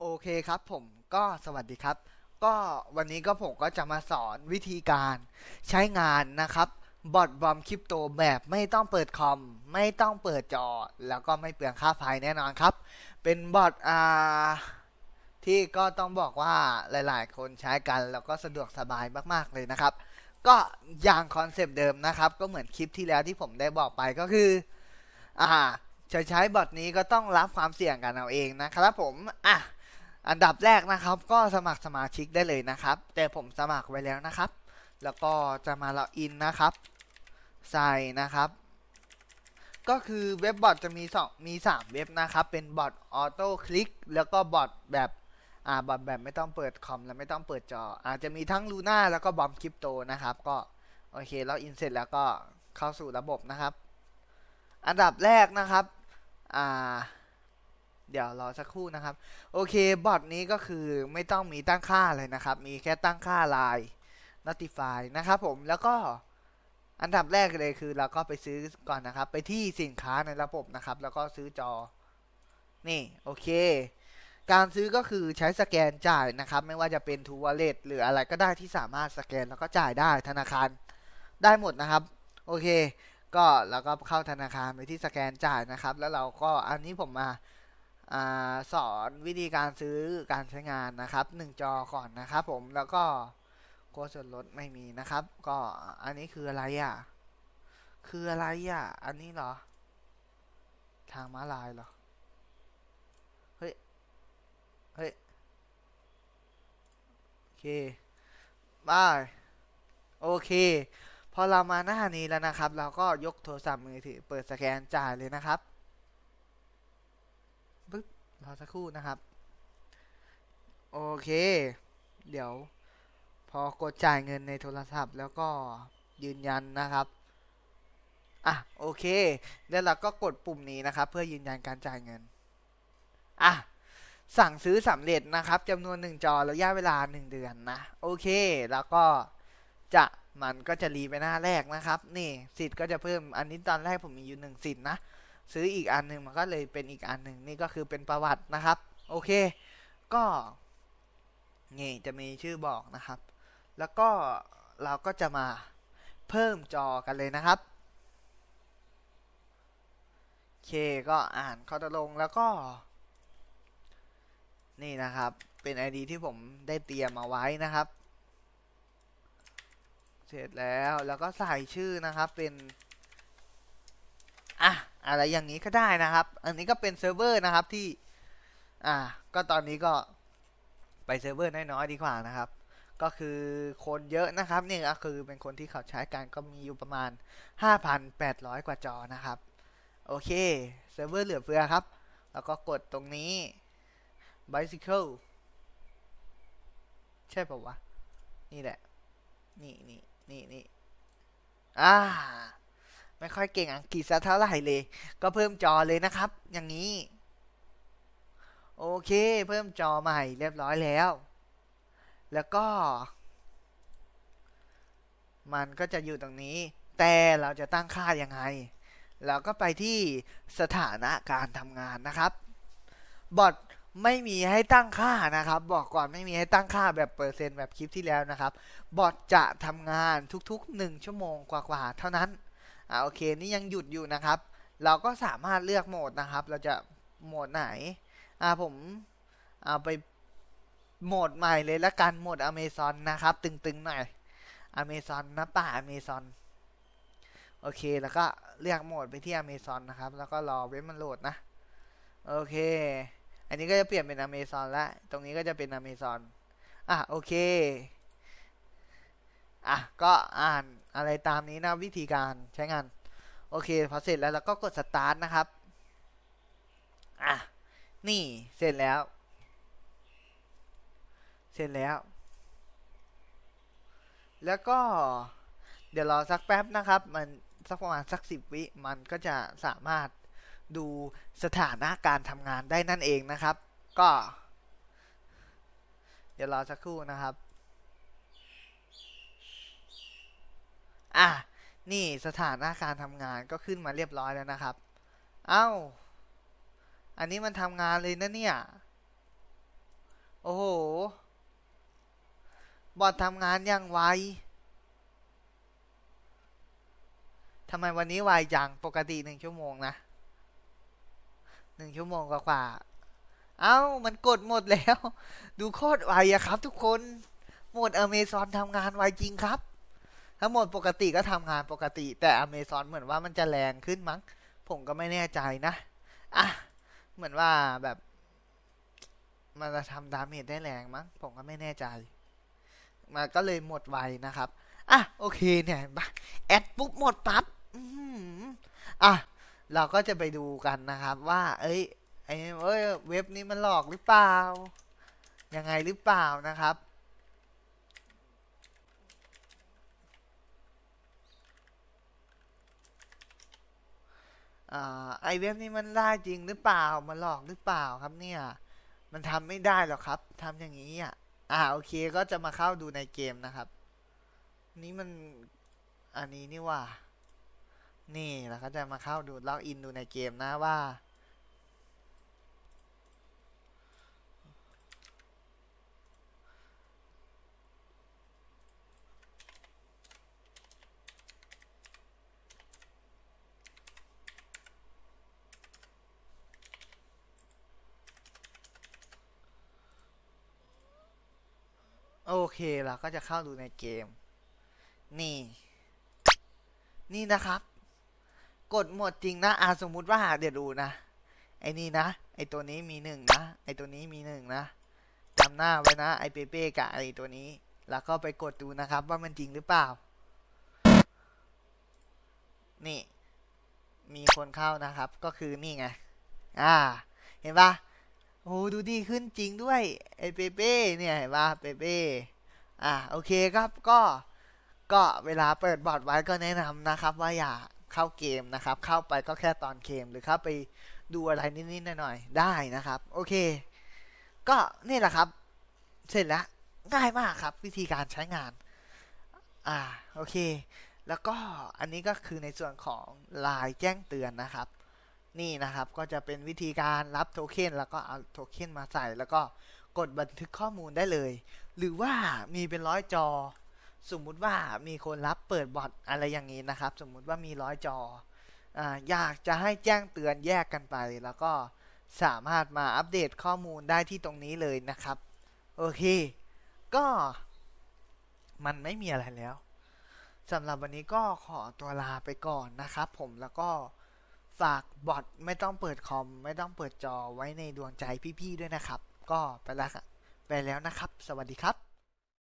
โอเคครับผมก็สวัสดีครับ ก็วันนี้ก็ผมก็จะมาสอนวิธีการใช้งานนะครับบอทบอมคริปโตแบบไม่ต้องเปิดคอม ไม่ต้องเปิดจอ แล้วก็ไม่เปลืองค่าไฟแน่นอนครับ เป็นบอทอ่าที่ก็ต้องบอกว่าหลาย ๆ คนใช้กัน แล้วก็สะดวกสบายมาก ๆ เลยนะครับ ก็อย่างคอนเซปต์เดิมนะครับ ก็เหมือนคลิปที่แล้วที่ผมได้บอกไปก็คืออ่าจะใช้บอทนี้ก็ต้องรับความเสี่ยงกันเอาเองนะครับผมอะ อันดับแรกนะครับก็สมัครสมาชิกได้เลยนะครับ แต่ผมสมัครไว้แล้วนะครับ แล้วก็จะมาล็อกอินนะครับ ใส่นะครับ ก็คือเว็บบอทจะมีสองมี3เว็บนะครับ เป็นบอทออโต้คลิกแล้วก็บอทแบบอ่าบอทแบบไม่ต้องเปิดคอมและไม่ต้องเปิดจอ อาจจะมีทั้งลูน่าแล้วก็บอมคริปโตนะครับ ก็โอเคล็อกอินเสร็จแล้วก็เข้าสู่ระบบนะครับ อันดับแรกนะครับ อ่า เดี๋ยวรอสักครู่นะครับ โอเคบอทนี้ก็คือไม่ต้องมีตั้งค่าเลยนะครับ มีแค่ตั้งค่าลาย notify นะครับผมแล้วก็อันดับแรกเลยคือเราก็ไปซื้อก่อนนะครับ ไปที่สินค้าในระบบนะครับ แล้วก็ซื้อจอ นี่โอเค การซื้อก็คือใช้สแกนจ่ายนะครับ ไม่ว่าจะเป็น t ู Wallet หรืออะไรก็ได้ที่สามารถสแกนแล้วก็จ่ายได้ธนาคารได้หมดนะครับ โอเค ก็เราก็เข้าธนาคารไปที่สแกนจ่ายนะครับ แล้วเราก็อันนี้ผมมา อสอนวิธีการซื้อการใช้งานนะครับ 1 จอก่อนนะครับ ผมแล้วก็โค้ดส่วนลดไม่มีนะครับ ก็อันนี้คืออะไรอะคืออะไรอะ อันนี้เหรอ ทางม้าลายเหรอ เฮ้ย เฮ้ย โอเคบายโอเค พอเรามาหน้านี้แล้วนะครับ เราก็ยกโทรศัพท์มือถือเปิดสแกนจ่ายเลยนะครับ รอสักครู่นะครับ โอเค เดี๋ยว พอกดจ่ายเงินในโทรศัพท์ แล้วก็ยืนยันนะครับอะโอเค แล้วเราก็กดปุ่มนี้นะครับ เพื่อยืนยันการจ่ายเงินอะสั่งซื้อสำเร็จนะครับจำนวน 1 จอระยะเวลา 1 เดือนนะ โอเค แล้วก็จะมันก็จะรีไปหน้าแรกนะครับ นี่สิทธิ์ก็จะเพิ่มอันนี้ตอนแรกผมมีอยู่ 1 สิทธิ์นะ ซื้ออีกอันหนึ่งมันก็เลยเป็นอีกอันหนึ่งนี่ก็คือเป็นประวัตินะครับ โอเค ก็นี่จะมีชื่อบอกนะครับ แล้วก็เราก็จะมาเพิ่มจอกันเลยนะครับโอเคก็อ่านข้อตกลงแล้วก็ นี่นะครับเป็น ID ที่ผมได้เตรียมมาไว้นะครับ เสร็จแล้วแล้วก็ใส่ชื่อนะครับเป็น อะไรอย่างนี้ก็ได้นะครับ อันนี้ก็เป็นเซิร์ฟเวอร์นะครับที่ อ่า ก็ตอนนี้ก็ไปเซิร์ฟเวอร์น้อยๆดีกว่านะครับ ก็คือคนเยอะนะครับนี่ก็คือเป็นคนที่เขาใช้กันก็มีอยู่ประมาณ 5,800 กว่าจอนะครับ โอเค เซิร์ฟเวอร์เหลือเฟือครับ แล้วก็กดตรงนี้ bicycle ใช่ป่าวะ นี่แหละ นี่นี่นี่นี่อ่า ไม่ค่อยเก่งอังกฤษสักเท่าไหร่เลย ก็เพิ่มจอเลยนะครับ อย่างนี้ โอเค เพิ่มจอใหม่เรียบร้อยแล้ว แล้วก็ มันก็จะอยู่ตรงนี้ แต่เราจะตั้งค่ายังไง เราก็ไปที่สถานะการทำงานนะครับ บอทไม่มีให้ตั้งค่านะครับ บอกก่อนไม่มีให้ตั้งค่าแบบเปอร์เซ็นต์แบบคลิปที่แล้วนะครับ บอทจะทำงานทุกๆ 1 ชั่วโมงกว่าๆเท่านั้น อ่าโอเคนี่ยังหยุดอยู่นะครับ เราก็สามารถเลือกโหมดนะครับ เราจะโหมดไหนอ่าผมเอาไปโหมดใหม่เลยละกันโหมดอเมซอนนะครับ ตึงๆหน่อยอเมซอนนะป่าอเมซอนโอเคแล้วก็เลือกโหมดไปที่อเมซอนนะครับ แล้วก็รอเว็บมันโหลดนะโอเค อันนี้ก็จะเปลี่ยนเป็นอเมซอนแล้วตรงนี้ก็จะเป็นอเมซอนอะโอเคอะก็อ่าน อะไรตามนี้นะวิธีการใช้งาน โอเคพอเสร็จแล้วเราก็กดสตาร์ทนะครับอะนี่เสร็จแล้ว เสร็จแล้ว แล้วก็เดี๋ยวรอสักแป๊บนะครับ มันสักประมาณสักสิบวิมันก็จะสามารถดูสถานะการทำงานได้นั่นเองนะครับ ก็ เดี๋ยวรอสักครู่นะครับ อะนี่สถานะการทำงานก็ขึ้นมาเรียบร้อยแล้วนะครับ เอ้า อันนี้มันทำงานเลยนะเนี่ย โอ้โห บอททำงานอย่างไวทำไมวันนี้ไวจังปกติหนึ่งชั่วโมงนะหนึ่งชั่วโมงกว่าๆเอ้า มันกดหมดแล้ว ดูโคตรไวอะครับทุกคน หมดอเมซอนทำงานไวจริงครับ ถ้าโหมดปกติก็ทำงานปกติ แต่อเมซอนเหมือนว่ามันจะแรงขึ้นมั้ง ผมก็ไม่แน่ใจนะ อะ เหมือนว่าแบบ มันจะทำดาเมจได้แรงมั้ง ผมก็ไม่แน่ใจ มันก็เลยหมดไวนะครับ อะ โอเคเนี่ยแอดปุ๊บหมดปั๊บอืมอะ เราก็จะไปดูกันนะครับว่า เอ้ยไอ้เอ้ยเว็บนี้มันหลอกหรือเปล่า ยังไงหรือเปล่านะครับ ไอเว็บนี้มันได้จริงหรือเปล่า มันหลอกหรือเปล่าครับเนี่ย มันทำไม่ได้หรอกครับทำอย่างนี้อะ อ่าโอเคก็จะมาเข้าดูในเกมนะครับ นี่มันอันนี้นี่ว่า นี่แล้วก็จะมาเข้าดูล็อกอินดูในเกมนะว่า โอเคเราก็จะเข้าดูในเกม นี่ นี่นะครับ กดหมดจริงนะอาสมมุติว่าเดี๋ยวดูนะ ไอ้นี่นะ ไอ้ตัวนี้มีหนึ่งนะ ไอ้ตัวนี้มีหนึ่งนะจำหน้าไว้นะ ไอ้เปเป้กับไอ้ตัวนี้ แล้วก็ไปกดดูนะครับ ว่ามันจริงหรือเปล่า นี่ มีคนเข้านะครับ ก็คือนี่ไง อ่า เห็นปะ โอ้ดูดีขึ้นจริงด้วยไอเปเป้เนี่ยเห็นปะเปเป้อ่าโอเคครับก็ก็เวลาเปิดบอร์ดไว้ก็แนะนำนะครับ ว่าอย่าเข้าเกมนะครับ เข้าไปก็แค่ตอนเกมหรือเข้าไปดูอะไรนิดๆหน่อยๆได้นะครับ โอเค ก็นี่แหละครับ เสร็จแล้วง่ายมากครับ วิธีการใช้งาน อ่าโอเค แล้วก็อันนี้ก็คือในส่วนของลายแจ้งเตือนนะครับ นี่นะครับก็จะเป็นวิธีการรับโทเค็นแล้วก็เอาโทเค็นมาใส่ แล้วก็กดบันทึกข้อมูลได้เลย หรือว่ามีเป็นร้อยจอ สมมุติว่ามีคนรับเปิดบอทอะไรอย่างนี้นะครับ สมมุติว่ามีร้อยจออ่าอยากจะให้แจ้งเตือนแยกกันไป แล้วก็สามารถมาอัปเดตข้อมูลได้ที่ตรงนี้เลยนะครับ โอเค ก็มันไม่มีอะไรแล้วสำหรับวันนี้ก็ขอตัวลาไปก่อนนะครับผมแล้วก็ ฝากบอทไม่ต้องเปิดคอม ไม่ต้องเปิดจอไว้ในดวงใจพี่ๆด้วยนะครับ ก็ไปแล้วครับไปแล้วนะครับ สวัสดีครับ